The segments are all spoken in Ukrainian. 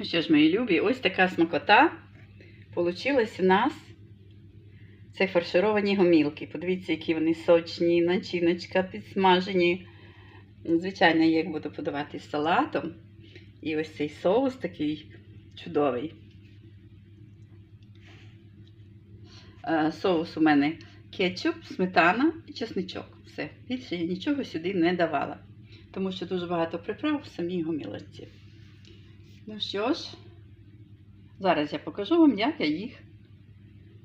Ну що ж, мої любі, ось така смакота получилась у нас. Це фаршировані гомілки. Подивіться, які вони сочні, начиночка підсмажені. Звичайно, я їх буду подавати з салатом. І ось цей соус такий чудовий. Е, Соус у мене кетчуп, сметана і чесничок. Все. Більше я нічого сюди не давала. Тому що дуже багато приправ в самій гомілочці. Ну що ж, зараз я покажу вам, як я їх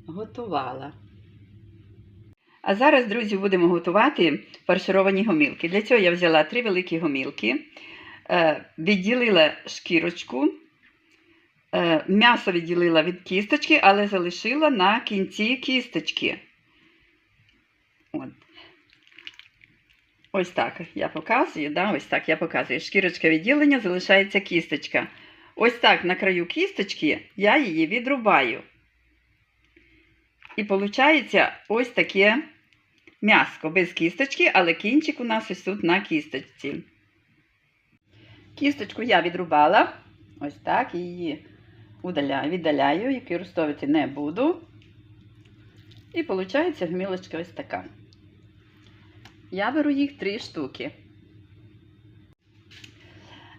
готувала. А зараз, друзі, будемо готувати фаршировані гомілки. Для цього я взяла три великі гомілки, е, відділила шкірочку, е, м'ясо відділила від кісточки, але залишила на кінці кісточки. От. Ось так я показую, да? ось так я показую. Шкірочка відділення, залишається кісточка. Ось так на краю кісточки я її відрубаю. І виходить ось таке м'яско без кісточки, але кінчик у нас ось тут на кісточці. Кісточку я відрубала. Ось так її удаляю, віддаляю і використовувати не буду. І виходить гмілочка ось така. Я беру їх три штуки.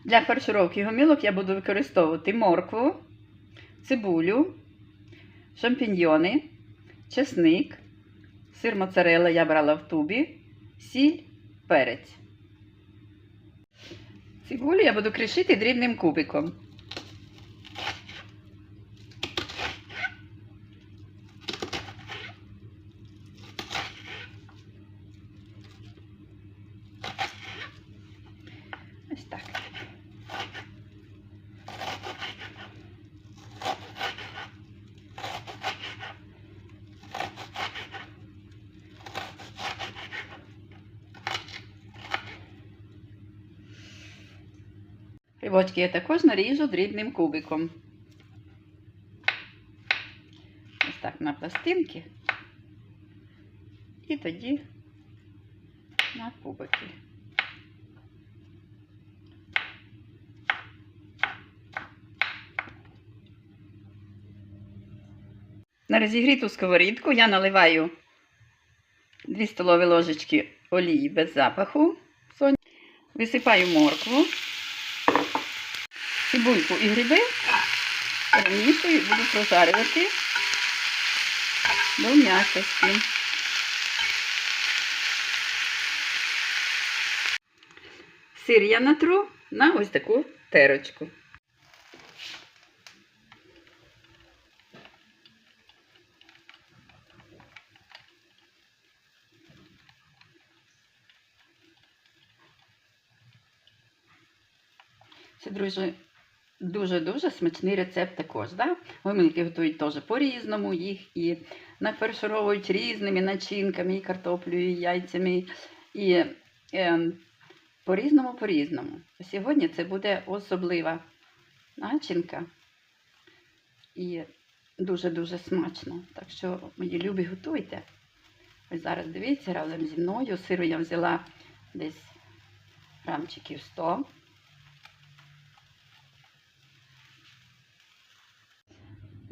Для фаршировки гомілок я буду використовувати моркву, цибулю, шампіньйони, чесник, сир моцарелла я брала в тубі, сіль, перець. Цибулю я буду кришити дрібним кубиком. Ось так. Грибочки я також наріжу дрібним кубиком. Ось так на пластинки. І тоді на кубики. На розігріту сковорідку я наливаю 2 столові ложечки олії без запаху. Висипаю моркву, цибульку і гриби, перемішую і буду прожарювати до м'якості. Сир я натру на ось таку терочку. Це, друзі, дуже-дуже смачний рецепт також. Да? Гомілки готують теж по-різному, їх і нафаршировують різними начинками, і картоплею, і яйцями, і е, по-різному, по-різному. Сьогодні це буде особлива начинка і дуже-дуже смачно. Так що, мої любі, готуйте. Ось зараз дивіться разом зі мною. Сиру я взяла десь грамчиків 100.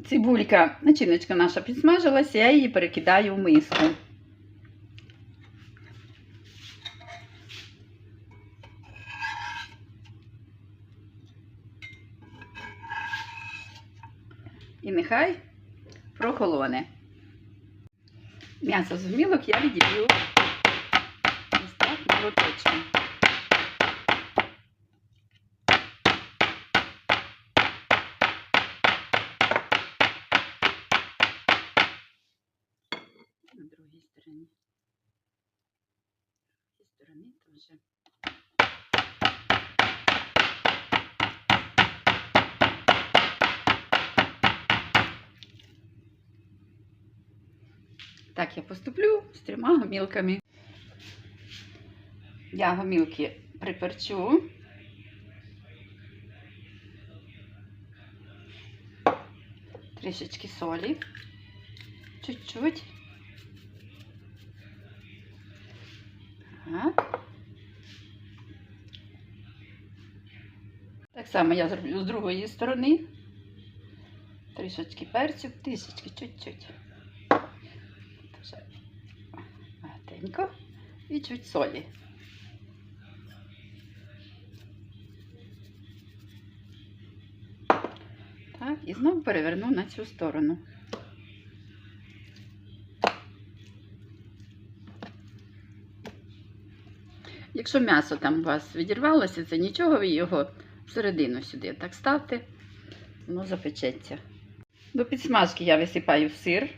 Цибулька, начиночка наша підсмажилася, я її перекидаю в миску. І нехай прохолоне. М'ясо з гмілок я відділю ось так молоточком. на другій стороні. З другій сторони теж. Так, я поступлю з трьома гомілками. Я гомілки приперчу. Трішечки солі. Чуть-чуть. Так. Само я зроблю з другої сторони. Трішечки перцю, трішечки, чуть-чуть. Дуже багатенько. І чуть солі. Так, і знову переверну на цю сторону. Якщо м'ясо там у вас відірвалося, це нічого, ви його всередину сюди так ставте, воно запечеться. До підсмажки я висипаю сир.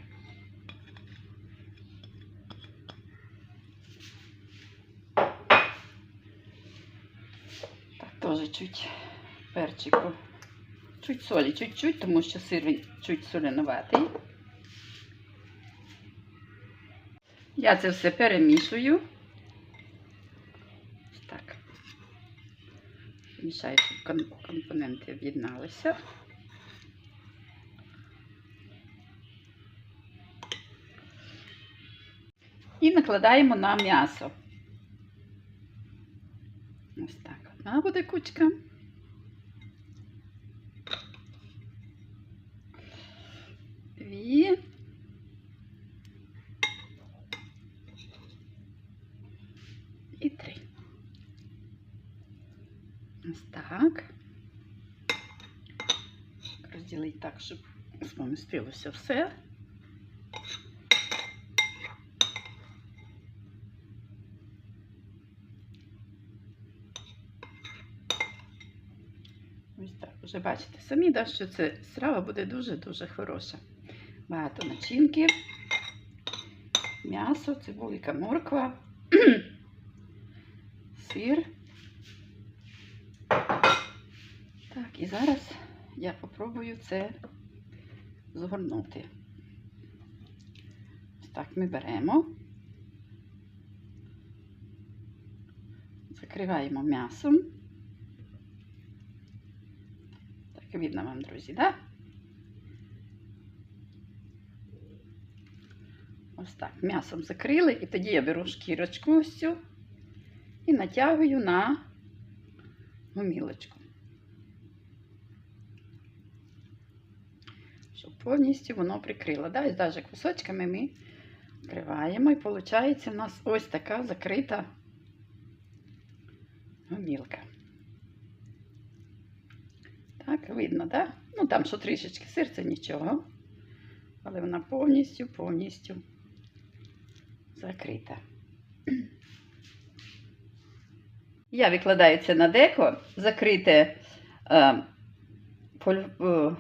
Так, теж чуть перчику. Чуть солі, чуть-чуть, тому що сир він чуть соленуватий. Я це все перемішую. Так. Мішаю, щоб компоненти об'єдналися. І накладаємо на м'ясо. Ось так. Одна буде кучка. Дві. І три. Ось так. Розділити так, щоб помістилося все. Ось так, вже бачите самі, да, що це страва буде дуже-дуже хороша. Багато начинки, м'ясо, цибулика, морква, сир. Так, і зараз я попробую це згорнути. Ось так ми беремо, закриваємо м'ясом. Так, видно вам, друзі, да? Ось так, м'ясом закрили, і тоді я беру шкірочку ось цю і натягую на гумілочку. Щоб повністю воно прикрило. Да? І навіть кусочками ми вкриваємо, і виходить у нас ось така закрита гумілка. Так, видно? Да? Ну там що трішечки сир, це нічого. Але вона повністю, повністю закрита. Я викладаю це на деко, закрите е, фоль- е,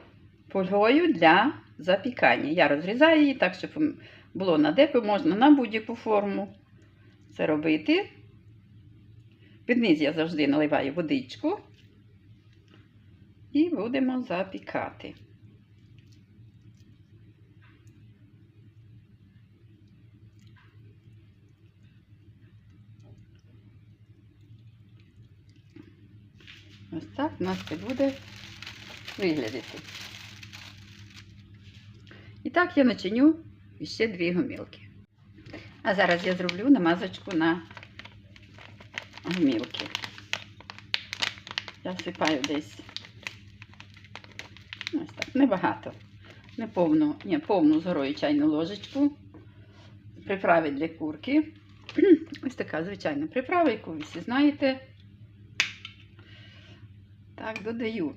фольгою для запікання. Я розрізаю її так, щоб було на деко, можна на будь-яку форму це робити. Під низ я завжди наливаю водичку. І будемо запікати. Ось так у нас це буде виглядати. Так я начиню ще дві гумілки. А зараз я зроблю намазочку на гумілки. Я всипаю десь Ось так, небагато. Не повну, ні, повну згорою чайну ложечку. Приправи для курки. Ось така звичайна приправа, яку ви всі знаєте. Так, додаю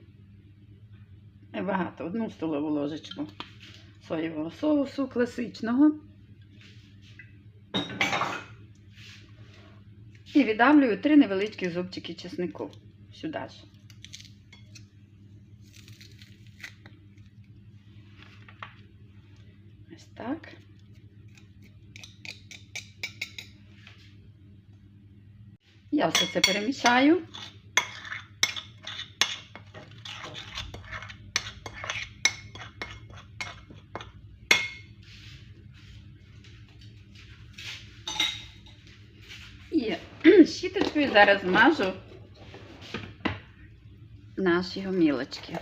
небагато, одну столову ложечку соєвого соусу класичного. І віддавлюю три невеличкі зубчики чеснику сюди ж. Ось так. Я все це перемішаю. щіточкою зараз мажу наші гомілочки.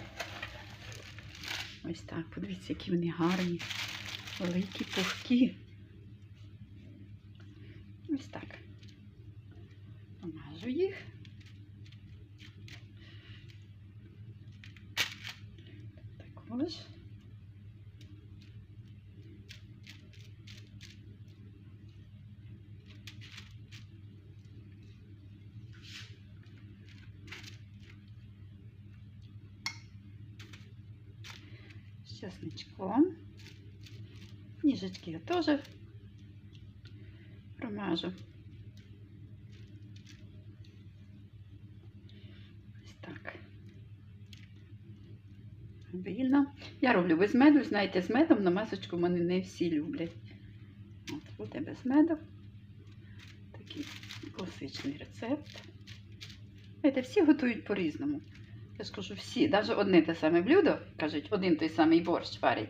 Ось так, подивіться, які вони гарні, великі пухкі. Ось так. Помажу їх. Так ось. Чесничком. Ніжечки я теж промажу. Ось так. Вільно. Я роблю без меду, знаєте, з медом намазочку в мене не всі люблять. От буде без меду. Такий класичний рецепт. Знаєте, всі готують по-різному. Я ж кажу, всі, навіть одне те саме блюдо, кажуть, один той самий борщ варять.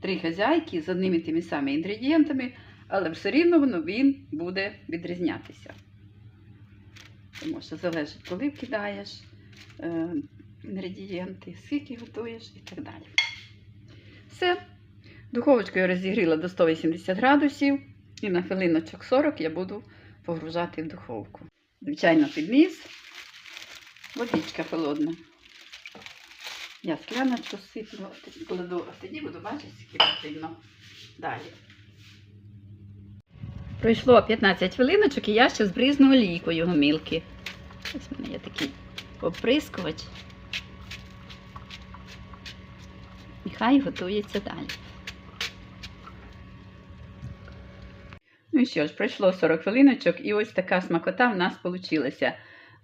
Три хазяйки з одними тими самими інгредієнтами, але все рівно воно він буде відрізнятися. Тому що залежить, коли вкидаєш е, інгредієнти, скільки готуєш і так далі. Все. Духовочку я розігріла до 180 градусів і на хвилиночок 40 я буду погружати в духовку. Звичайно, підніс. Водичка холодна. Я скляночку сиплю, кладу, а тоді буду бачити, скільки потрібно далі. Пройшло 15 хвилиночок і я ще збризну олійкою гомілки. Ось в мене є такий оприскувач. І хай готується далі. Ну і що ж, пройшло 40 хвилиночок, і ось така смакота в нас вийшла.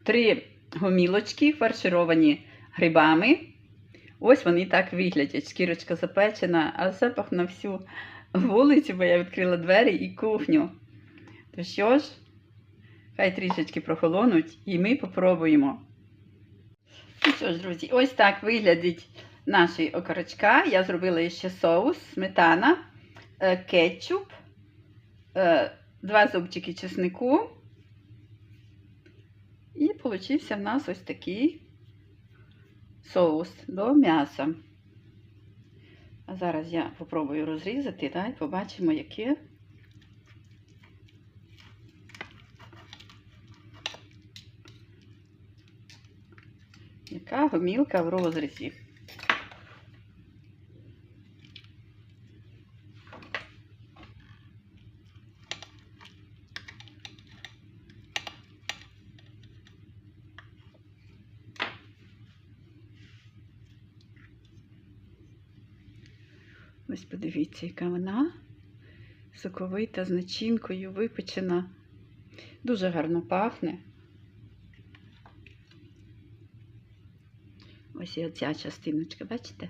Три гомілочки фаршировані грибами. Ось вони так виглядять. Шкірочка запечена, а запах на всю вулицю, бо я відкрила двері і кухню. То що ж, хай трішечки прохолонуть, і ми попробуємо. Ну що ж, друзі, ось так виглядить наші окорочка. Я зробила ще соус, сметана, е, кетчуп, е, два зубчики чеснику. І получився в нас ось такий соус до м'яса. А зараз я попробую розрізати, та, і побачимо, яке. Яка гомілка в розрізі. Ось подивіться, яка вона соковита з начинкою випечена. Дуже гарно пахне. Ось і оця частиночка, бачите?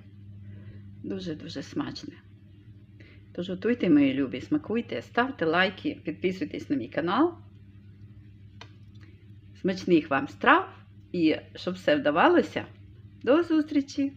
Дуже-дуже смачне. Тож готуйте, мої любі, смакуйте, ставте лайки, підписуйтесь на мій канал. Смачних вам страв і щоб все вдавалося. До зустрічі!